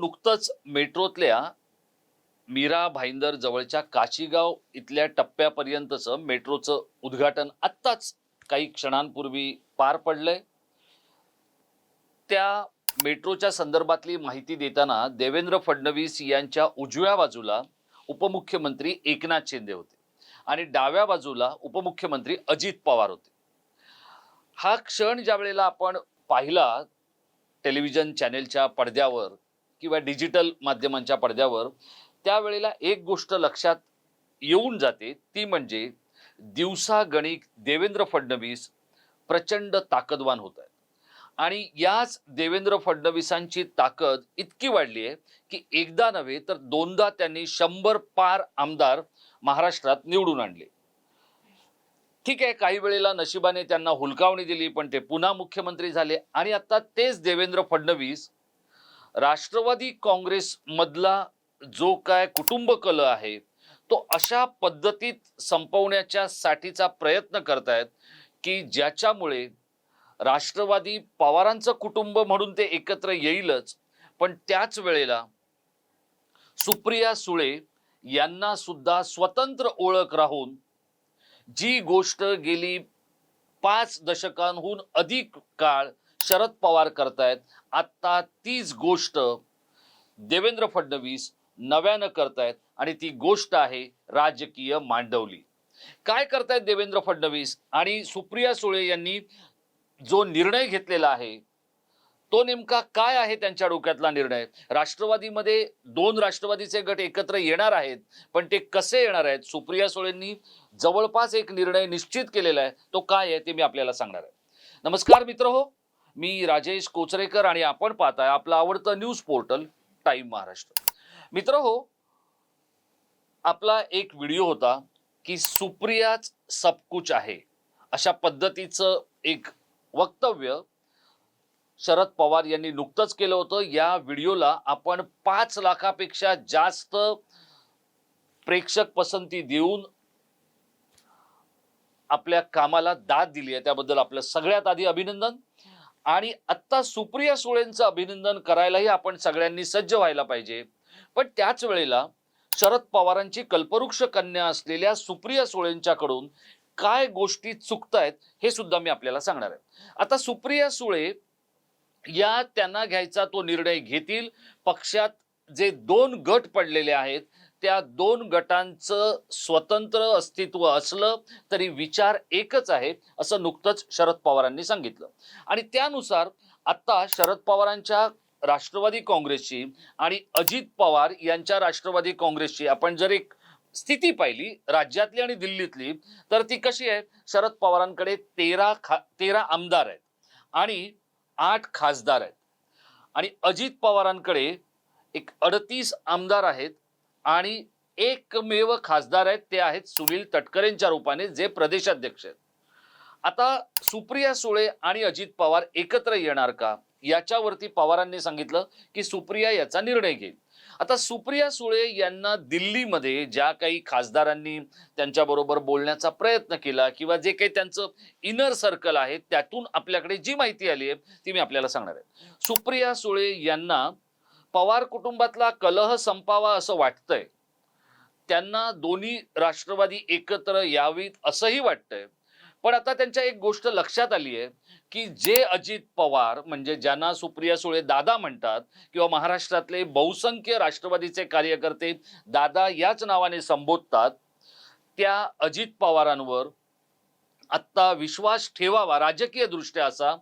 नुकतंच मेट्रोतल्या मीरा भाईंदर जवळच्या काशीगाव इथल्या टप्प्यापर्यंतचं मेट्रोचं उद्घाटन आत्ताच काही क्षणांपूर्वी पार पडलंय. त्या मेट्रोच्या संदर्भातली माहिती देताना देवेंद्र फडणवीस यांच्या उजव्या बाजूला उपमुख्यमंत्री एकनाथ शिंदे होते आणि डाव्या बाजूला उपमुख्यमंत्री अजित पवार होते. हा क्षण ज्या वेळेला आपण पाहिला टेलिव्हिजन चॅनेलच्या पडद्यावर किंवा डिजिटल माध्यमांच्या पडद्यावर त्यावेळेला एक गोष्ट लक्षात येऊन जाते ती म्हणजे दिवसागणिक देवेंद्र फडणवीस प्रचंड ताकदवान होत आहेत आणि याच देवेंद्र फडणवीसांची ताकद इतकी वाढली आहे की एकदा नव्हे तर दोनदा त्यांनी शंभर पार आमदार महाराष्ट्रात निवडून आणले. ठीक आहे काही वेळेला नशिबाने त्यांना हुलकावणी दिली पण ते पुन्हा मुख्यमंत्री झाले आणि आता तेच देवेंद्र फडणवीस राष्ट्रवादी काँग्रेस मधला जो काय कुटुंब कल आहे तो अशा पद्धतीत संपवण्याच्या साठीचा प्रयत्न करतायत की ज्याच्यामुळे राष्ट्रवादी पवारांचं कुटुंब म्हणून ते एकत्र येईलच पण त्याच वेळेला सुप्रिया सुळे यांना सुद्धा स्वतंत्र ओळख राहून जी गोष्ट गेली पाच दशकांहून अधिक काळ शरद पवार करतायत. आता तीच गोष्ट देवेंद्र फडणवीस नव्यानं करतायत आणि ती गोष्ट आहे राजकीय मांडवली. काय करतायत देवेंद्र फडणवीस आणि सुप्रिया सुळे यांनी जो निर्णय घेतलेला आहे तो नेमका काय आहे त्यांच्या डोक्यातला निर्णय? राष्ट्रवादीमध्ये दोन राष्ट्रवादीचे गट एकत्र येणार आहेत पण ते कसे येणार आहेत? सुप्रिया सुळेंनी जवळपास एक निर्णय निश्चित केलेला आहे. तो काय आहे ते मी आपल्याला सांगणार आहे. नमस्कार मित्र हो. मी राजेश कोचरेकर आणि आपण पाहताय आपलं आवडतं न्यूज पोर्टल टाइम महाराष्ट्र. मित्र हो आपला एक व्हिडिओ होता की सुप्रियाच सबकुच आहे अशा पद्धतीचं एक वक्तव्य शरद पवार यांनी नुकतंच केलं होतं. या व्हिडिओला आपण पाच लाखापेक्षा जास्त प्रेक्षक पसंती देऊन आपल्या कामाला दाद दिली आहे. त्याबद्दल आपलं सगळ्यात आधी अभिनंदन. आणि आत्ता सुप्रिया सुळेंचं अभिनंदन करायलाही आपण सगळ्यांनी सज्ज व्हायला पाहिजे. पण त्याच वेळेला शरद पवारांची कल्पवृक्ष कन्या असलेल्या सुप्रिया सुळेंच्याकडून काय गोष्टी चुकतायत हे सुद्धा मी आपल्याला सांगणार आहे. आता सुप्रिया सुळे या त्यांना घ्यायचा तो निर्णय घेतील. पक्षात जे दोन गट पडलेले आहेत त्या दोन गटांचं स्वतंत्र अस्तित्व असलं तरी विचार एकच आहे असं नुकतंच शरद पवारांनी सांगितलं. आणि त्यानुसार आता शरद पवारांच्या राष्ट्रवादी काँग्रेसची आणि अजित पवार यांच्या राष्ट्रवादी काँग्रेसची आपण जर एक स्थिती पाहिली राज्यातली आणि दिल्लीतली तर ती कशी आहे? शरद पवारांकडे तेरा खा तेरा आमदार आहेत आणि आठ खासदार आहेत. आणि अजित पवारांकडे एक अडतीस आमदार आहेत आणि एकमेव खासदार आहेत ते आहेत सुनील तटकरेंच्या रूपाने जे प्रदेशाध्यक्ष आहेत. आता सुप्रिया सुळे आणि अजित पवार एकत्र येणार का? याच्यावरती पवारांनी सांगितलं की सुप्रिया याचा निर्णय घेईल. आता सुप्रिया सुळे यांना दिल्लीमध्ये ज्या काही खासदारांनी त्यांच्याबरोबर बोलण्याचा प्रयत्न केला किंवा जे काही त्यांचं इनर सर्कल आहे त्यातून आपल्याकडे जी माहिती आली आहे ती मी आपल्याला सांगणार आहे. सुप्रिया सुळे यांना पवार कुटुंबातला कलह संपावा असं वाटतंय. त्यांना दोन्ही राष्ट्रवादी एकत्र यावीत असंही वाटतंय. पण आता त्यांच्या एक गोष्ट लक्षात आली आहे की जे अजित पवार म्हणजे ज्यांना सुप्रिया सुळे दादा म्हणतात किंवा महाराष्ट्रातले बहुसंख्य राष्ट्रवादीचे कार्यकर्ते दादा याच नावाने संबोधतात त्या अजित पवारांवर आत्ता विश्वास ठेवावा राजकीय दृष्ट्या असा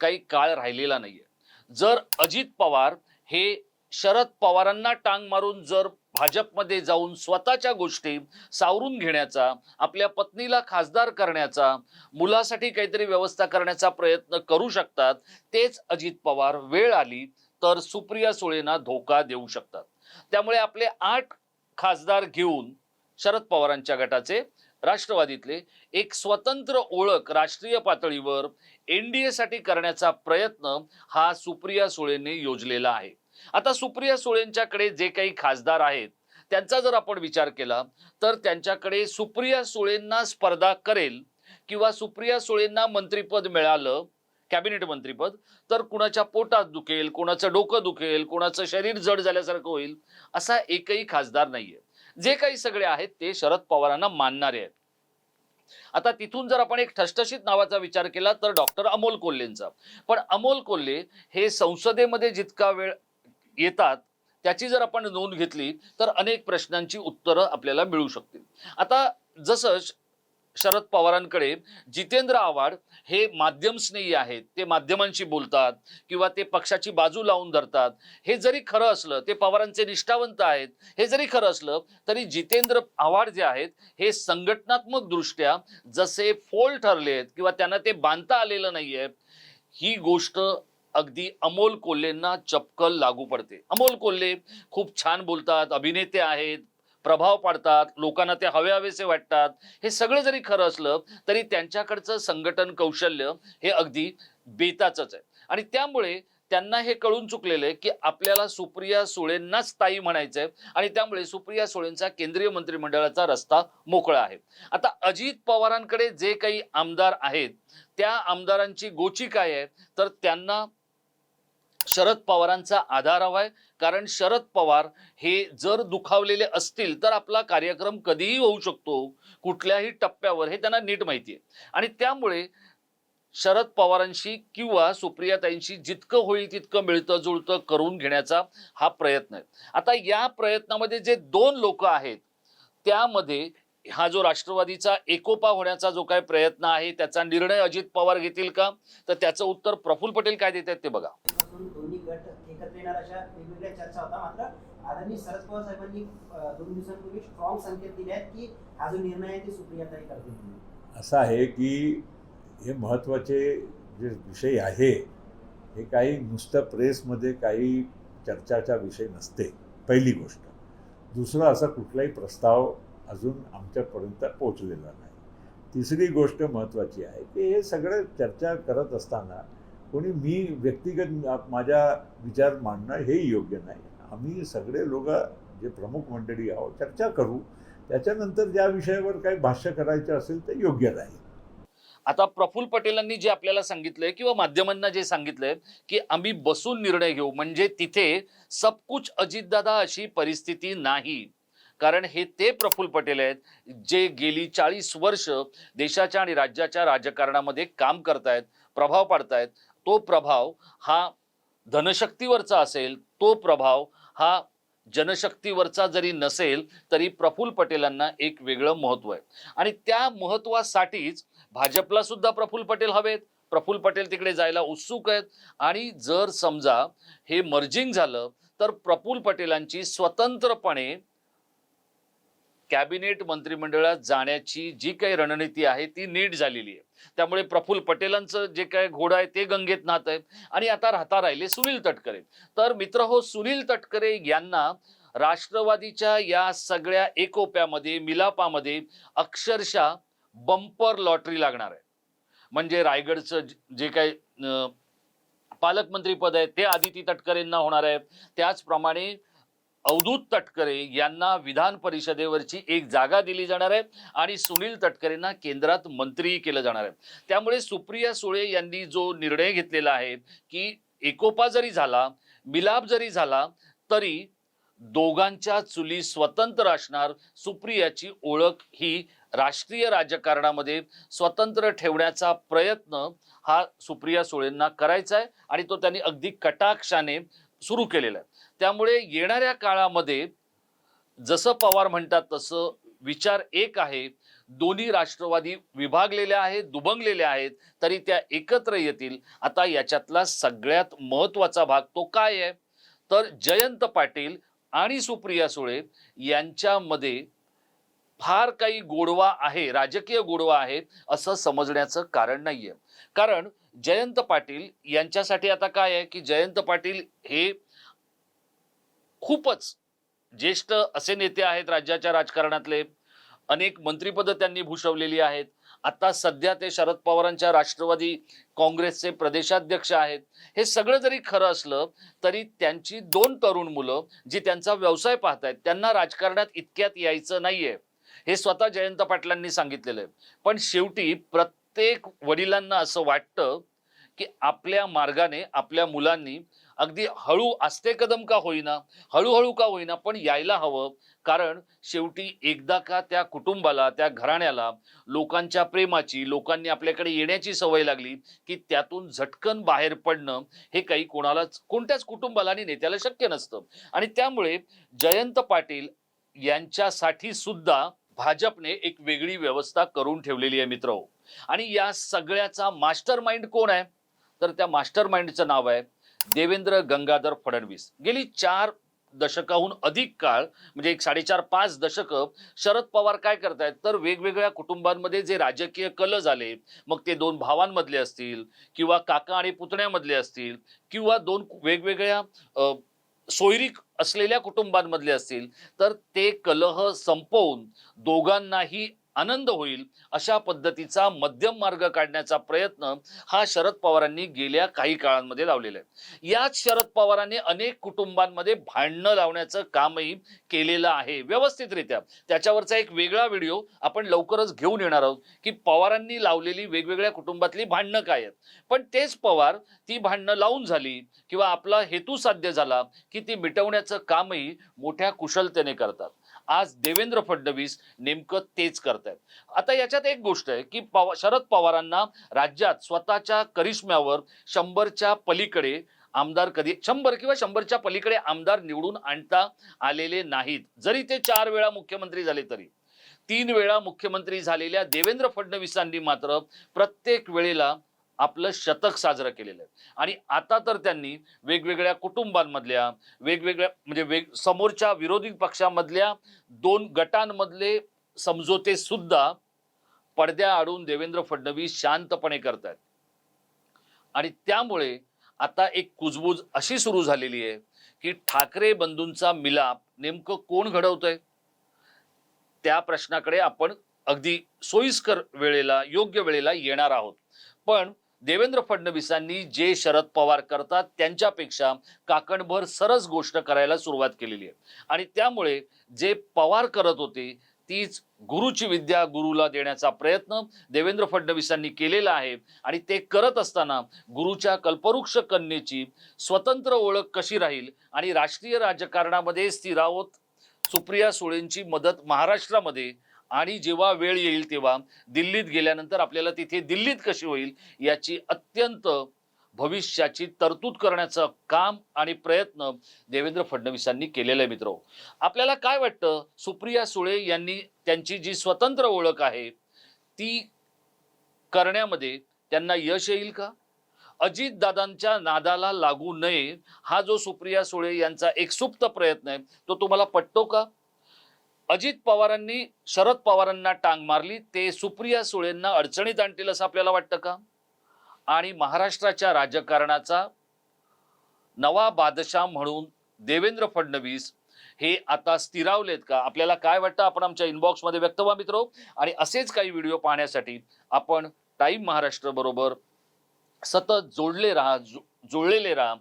काही काळ राहिलेला नाहीये. जर अजित पवार हे शरद पवारांना टांग मारून जर भाजपमध्ये जाऊन स्वतःच्या गोष्टी सावरून घेण्याचा आपल्या पत्नीला खासदार करण्याचा मुलासाठी काहीतरी व्यवस्था करण्याचा प्रयत्न करू शकतात तेच अजित पवार वेळ आली तर सुप्रिया सुळेंना धोका देऊ शकतात. त्यामुळे आपले आठ खासदार घेऊन शरद पवारांच्या गटाचे राष्ट्रवादीतले एक स्वतंत्र ओळख राष्ट्रीय पातळीवर एन डी एसाठी करण्याचा प्रयत्न हा सुप्रिया सुळेंनी योजलेला आहे. आता सुप्रिया सुळेंच्याकडे जे काही खासदार आहेत त्यांचा जर आपण विचार केला तर त्यांच्याकडे सुप्रिया सुळेंना स्पर्धा करेल किंवा सुप्रिया सुळेंना मंत्रीपद मिळालं कॅबिनेट मंत्रीपद तर कुणाच्या पोटात दुखेल कुणाचं डोकं दुखेल कुणाचं शरीर जड झाल्यासारखं होईल असा एकही खासदार नाहीये. जे काही सगळे आहेत ते शरद पवारांना मानणारे आहेत. आता तिथून जर आपण एक ठसठशीत नावाचा विचार केला तर डॉक्टर अमोल कोल्हेंचा. पण अमोल कोल्हे हे संसदेमध्ये जितका वेळ येतात त्याची जर आपण नोंद घेतली तर अनेक प्रश्नांची उत्तरं आपल्याला मिळू शकतील. आता जसं शरद पवारांकडे जितेंद्र आव्हाड हे माध्यमस्नेही आहेत ते माध्यमांशी बोलतात किंवा ते पक्षाची बाजू लावून धरतात हे जरी खरं असलं ते पवारांचे निष्ठावंत आहेत हे जरी खरं असलं तरी जितेंद्र आव्हाड जे आहेत हे संघटनात्मक दृष्ट्या जसे फोल ठरले आहेत किंवा त्यांना ते बांधता आलेलं नाहीये ही गोष्ट अगदी अमोल कोल्हेंना चपकल लागू पडते. अमोल कोल्हे खूप छान बोलतात अभिनेते आहेत प्रभाव पाडतात लोकांना ते हवे हवेसे वाटतात. हे सगळं जरी खरं असलं तरी त्यांच्याकडचं संघटन कौशल्य हे अगदी बेताचंच आहे. आणि त्यामुळे त्यांना हे कळून चुकलेलं आहे की आपल्याला सुप्रिया सुळेंनाच ताई म्हणायचं आहे आणि त्यामुळे सुप्रिया सुळेंचा केंद्रीय मंत्रिमंडळाचा रस्ता मोकळा आहे. आता अजित पवारांकडे जे काही आमदार आहेत त्या आमदारांची गोची काय आहे? तर त्यांना शरद पवारांचा आधार हवाय कारण शरद पवार हे जर दुखावलेले असतील तर आपला कार्यक्रम कधीही होऊ शकतो. कुठल्याही टप्प्यावर हे त्यांना नीट माहिती आहे. आणि त्यामुळे शरद पवारांशी किंवा सुप्रियाताईंशी जितकं होईल तितकं मिळतं जुळतं करून घेण्याचा हा प्रयत्न आहे. आता या प्रयत्नामध्ये जे दोन लोक आहेत त्यामध्ये हा जो राष्ट्रवादीचा एकोपा होण्याचा जो काय प्रयत्न आहे त्याचा निर्णय अजित पवार घेतील का? तर त्याचं उत्तर प्रफुल्ल पटेल काय देत आहेत ते बघा. असून दोन्ही गट एकत्र येणार अशा वेगवेगळ्या चर्चा होता. मात्र आदरणीय शरद पवार साहेबांनी दोन दिवसांपूर्वी स्ट्रॉंग संकेत दिले आहेत की हा जो निर्णय आहे ते सुप्रियाताई करतील. असं आहे की हे महत्त्वाचे जे विषय आहे हे काही नुसतं प्रेसमध्ये काही चर्चाचा विषय नसते पहिली गोष्ट. दुसरं असा कुठलाही प्रस्ताव अजून आमच्यापर्यंत पोचलेला नाही. तिसरी गोष्ट महत्त्वाची आहे की हे सगळं चर्चा करत असताना कोणी मी व्यक्तिगत माझ्या विचार मांडणं हे योग्य नाही. आम्ही सगळे लोक जे प्रमुख मंडळी आहोत चर्चा करू. त्याच्यानंतर ज्या विषयावर काही भाष्य करायचं असेल ते योग्य राहील. आता प्रफुल्ल पटेलांनी जे आपल्याला सांगितलंय किंवा माध्यमांना जे सांगितलंय की आम्ही बसून निर्णय घेऊ म्हणजे तिथे सबकुच अजितदादा अशी परिस्थिती नाही. कारण हे ते प्रफुल्ल पटेल आहेत जे गेली चाळीस वर्ष देशाच्या आणि राज्याच्या राजकारणामध्ये काम करतायत प्रभाव पाडतायत. तो प्रभाव हा धनशक्तीवरचा असेल तो प्रभाव हा जनशक्तीवरचा जरी नसेल तरी प्रफुल्ल पटेलांना एक वेगळं महत्त्व आहे. आणि त्या महत्त्वासाठीच भाजपला सुद्धा प्रफुल्ल पटेल हवेत. प्रफुल्ल पटेल तिकडे जायला उत्सुक आहेत. आणि जर समजा हे मर्जिंग झालं तर प्रफुल्ल पटेलांची स्वतंत्रपणे कॅबिनेट मंत्रिमंडळात जाण्याची जी काही रणनीती आहे ती नीट झालेली आहे. त्यामुळे प्रफुल्ल पटेलांचं जे काय घोडं आहे ते गंगेत नात आहे. आणि आता राहता राहिले सुनील तटकरे. तर मित्र हो सुनील तटकरे यांना राष्ट्रवादीच्या या सगळ्या एकोप्यामध्ये मिलापामध्ये अक्षरशः बंपर लॉटरी लागणार आहे. म्हणजे रायगडचं जे काही पालकमंत्रीपद पालकमंत्री पद आहे ते आदिती तटकरेंना होणार आहे. त्याचप्रमाणे अवधूत तटकरे यांना विधान परिषदेवरची एक जागा दिली जाणार आहे आणि सुनील तटकरेंना केंद्रात मंत्री केलं जाणार आहे. त्यामुळे सुप्रिया सुळे यांनी जो निर्णय घेतलेला आहे की एकोपा जरी झाला मिलाप जरी झाला तरी दोघांच्या चुली स्वतंत्र असणार सुप्रियाची ओळख ही राष्ट्रीय राजकारणामध्ये स्वतंत्र ठेवण्याचा प्रयत्न हा सुप्रिया सुळेंना करायचा आहे आणि तो त्यांनी अगदी कटाक्षाने सुरू केलेला आहे. त्यामुळे येणाऱ्या काळामध्ये जसं पवार म्हणतात तसं विचार एक आहे. दोन्ही राष्ट्रवादी विभागलेल्या आहेत दुभंगलेल्या आहेत तरी त्या एकत्र येतील. आता याच्यातला सगळ्यात महत्त्वाचा भाग तो काय आहे? तर जयंत पाटील आणि सुप्रिया सुळे यांच्यामध्ये फार काही गोडवा आहे राजकीय गोडवा आहे असं समजण्याचं कारण नाहीये. कारण जयंत पाटील यांच्यासाठी आता काय आहे की जयंत पाटील हे खूपच ज्येष्ठ असे नेते आहेत राज्याच्या राजकारणातले. अनेक मंत्रीपदं त्यांनी भूषवलेली आहेत. आता सध्या ते शरद पवारांच्या राष्ट्रवादी काँग्रेसचे प्रदेशाध्यक्ष आहेत. हे सगळं जरी खरं असलं तरी त्यांची दोन तरुण मुलं जी त्यांचा व्यवसाय पाहतायत त्यांना राजकारणात इतक्यात यायचं नाहीये. हे स्वतः जयंत पाटलांनी सांगितलेलं आहे. पण शेवटी प्रत्येक वडिलांना असं वाटतं की आपल्या मार्गाने आपल्या मुलांनी अगदी हळू आस्ते कदम का होईना हळूहळू का होईना पण यायला हवं. कारण शेवटी एकदा का त्या कुटुंबाला त्या घराण्याला लोकांच्या प्रेमाची लोकांनी आपल्याकडे येण्याची सवय लागली की त्यातून झटकन बाहेर पडणं हे काही कोणालाच कोणत्याच कुटुंबाला आणि नेत्याला शक्य नसतं. आणि त्यामुळे जयंत पाटील यांच्यासाठी सुद्धा भाजपने एक वेगळी व्यवस्था करून ठेवलेली आहे मित्र हो. आणि या सगळ्याचा मास्टर माइंड कोण आहे? तर त्या मास्टर माइंडचं नाव आहे देवेंद्र गंगाधर फडणवीस. गेली चार दशकाहून अधिक काळ म्हणजे एक साडेचार पाच दशकं शरद पवार काय करतायत? तर वेगवेगळ्या कुटुंबांमध्ये जे राजकीय कल झाले मग ते दोन भावांमधले असतील किंवा काका आणि पुतण्यामधले असतील किंवा दोन वेगवेगळ्या सोयरीक असलेल्या कुटुंबांमधले असतील तर ते कलह संपवून दोघांनाही आनंद होईल अशा पद्धतीचा मध्यम मार्ग काढण्याचा प्रयत्न हा शरद पवारांनी गेल्या काही काळांमध्ये लावलेला आहे. याच शरद पवारांनी अनेक कुटुंबांमध्ये भांडणं लावण्याचं कामही केलेलं आहे व्यवस्थितरित्या. त्याच्यावरचा एक वेगळा व्हिडिओ आपण लवकरच घेऊन येणार आहोत की पवारांनी लावलेली वेगवेगळ्या कुटुंबातली भांडणं काय आहेत. पण तेच पवार ती भांडणं लावून झाली किंवा आपला हेतू साध्य झाला की ती मिटवण्याचं कामही मोठ्या कुशलतेने करतात. आज देवेंद्र फडणवीस नेमकं तेच करतायत. आता याच्यात एक गोष्ट आहे की पवा शरद पवारांना राज्यात स्वतःच्या करिश्म्यावर शंभरच्या पलीकडे आमदार कधी शंभर किंवा शंभरच्या पलीकडे आमदार निवडून आणता आलेले नाहीत. जरी ते चार वेळा मुख्यमंत्री झाले तरी. तीन वेळा मुख्यमंत्री झालेल्या देवेंद्र फडणवीसांनी मात्र प्रत्येक वेळेला आपलं शतक साजरं केलेलं आहे. आणि आता तर त्यांनी वेगवेगळ्या कुटुंबांमधल्या वेगवेगळ्या म्हणजे वेग समोरच्या विरोधी पक्षामधल्या दोन गटांमधले समझोते सुद्धा पडद्या आडून देवेंद्र फडणवीस शांतपणे करतायत. आणि त्यामुळे आता एक कुजबूज अशी सुरू झालेली आहे की ठाकरे बंधूंचा मिलाप नेमकं कोण घडवतंय? त्या प्रश्नाकडे आपण अगदी सोयीस्कर वेळेला योग्य वेळेला येणार आहोत. पण देवेंद्र फडणवीसांनी जे शरद पवार करतात त्यांच्यापेक्षा काकणभर सरस गोष्ट करायला सुरुवात केलेली आहे. आणि त्यामुळे जे पवार करत होते तीच गुरुची विद्या गुरुला देण्याचा प्रयत्न देवेंद्र फडणवीसांनी केलेला आहे. आणि ते करत असताना गुरुच्या कल्पवृक्ष कन्येची स्वतंत्र ओळख कशी राहील आणि राष्ट्रीय राजकारणामध्ये स्थिरावत सुप्रिया सुळेंची मदत महाराष्ट्रामध्ये आणि जेव्हा वेळ येईल तेव्हा दिल्लीत गेल्यानंतर आपल्याला तिथे दिल्लीत कशी होईल याची अत्यंत भविष्याची तरतूद करण्याचं काम आणि प्रयत्न देवेंद्र फडणवीसांनी केलेलं आहे मित्र. आपल्याला काय वाटतं? सुप्रिया सुळे यांनी त्यांची जी स्वतंत्र ओळख आहे ती करण्यामध्ये त्यांना यश येईल का? अजितदादांच्या नादाला लागू नये हा जो सुप्रिया सुळे यांचा एक सुप्त प्रयत्न आहे तो तुम्हाला पटतो का? अजित पवारांनी शरद पवारांना टांग मारली. ते सुप्रिया सुळेंना अडचणीत आणतील असं आपल्याला वाटतं का? आणि महाराष्ट्राच्या राजकारणाचा नवा बादशाह म्हणून देवेंद्र फडणवीस हे आता स्थिरावलेत का? आपल्याला काय वाटतं? आपण आमच्या इनबॉक्समध्ये व्यक्त व्हा मित्रो. आणि असेच काही व्हिडिओ पाहण्यासाठी आपण टाईम महाराष्ट्र बरोबर सतत जोडले राहा जो- जोडलेले राहा.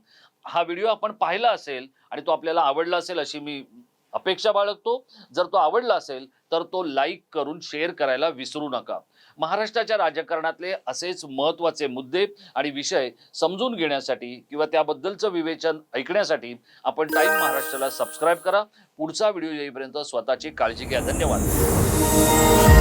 हा व्हिडिओ आपण पाहिला असेल आणि तो आपल्याला आवडला असेल अशी मी अपेक्षा बाळगतो. जर तो आवडला असेल तर तो लाईक करून शेअर करायला विसरू नका. महाराष्ट्राच्या राजकारणातले असेच महत्त्वाचे मुद्दे आणि विषय समजून घेण्यासाठी किंवा त्याबद्दलचं विवेचन ऐकण्यासाठी आपण टाईम महाराष्ट्राला सबस्क्राईब करा. पुढचा व्हिडिओ येईपर्यंत स्वतःची काळजी घ्या. धन्यवाद.